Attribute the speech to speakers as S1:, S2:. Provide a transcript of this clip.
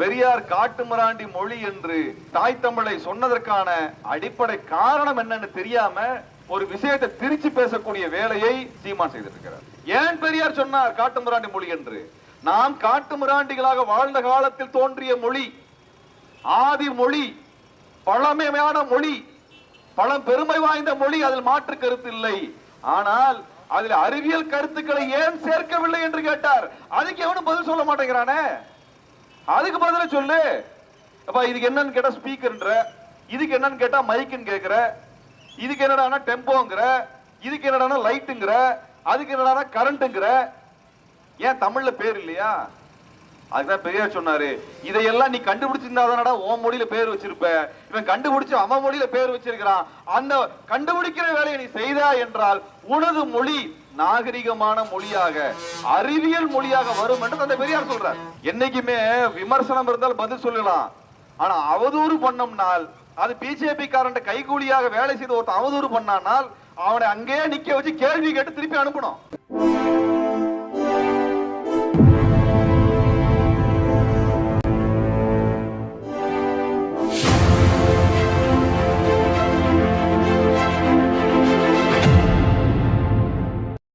S1: பெரியார் காட்டுமிராண்டி மொழி என்று தாய் தமிழை சொன்னதற்கான அடிப்படை காரணம் என்னன்னு தெரியாம ஒரு விஷயத்தை திரிச்சு பேசக்கூடிய வேலையை சீமான் செய்திருக்கிறார். ஏன் பெரியார் சொன்னார் காட்டுமிராண்டி மொழி என்று? நாம் காட்டுமிராண்டிகளாக வாழ்ந்த காலத்தில் தோன்றிய மொழி ஆதி மொழி பழமையான மொழி பழம் பெருமை வாய்ந்த மொழி அதில் மாற்று கருத்து இல்லை. ஆனால் அதில் அறிவியல் கருத்துக்களை ஏன் சேர்க்கவில்லை என்று கேட்டார். அதுக்கு எவனும் பதில் சொல்ல மாட்டேங்கிறானே? அதுக்கு பதில சொல்லு. அப்ப இதுக்கு என்னன்னு கேட்டா ஸ்பீக்கர்ன்ற இதுக்கு என்னன்னு கேட்டா மைக்குன்னு கேக்குற இதுக்கு என்னடா டெம்போங்கிற இதுக்கு என்னடா லைட்டுங்கிற அதுக்கு என்னடா கரண்ட்டுங்கிற ஏன் தமிழ்ல பேர் இல்லையா? அதுதான் பெரியார் சொன்னாரு இதையெல்லாம் நீ கண்டுபிடிச்சிருந்தாதானடா உன் மொழியில பேர் வச்சிருப்ப. இவன் கண்டுபிடிச்சு அவன் மொழியில பேர் வச்சிருக்கிறான். அந்த கண்டுபிடிக்கிற வேலையை நீ செய்தா என்றால் உனது மொழி நாகரிகமான மொழியாக அறிவியல் மொழியாக வரும் என்று அந்த பெரியார் சொல்றார். என்னைக்குமே விமர்சனம் இருந்தால் பதில் சொல்லலாம். ஆனா அவதூறு பண்ணம்னால் அது பிஜேபி காரண்ட கைகூலியாக வேலை செய்து ஒருத்தன் அவதூறு பண்ணானால் அவனை அங்கேயே நிக்க வச்சு கேள்வி கேட்டு திருப்பி அனுப்பணும்.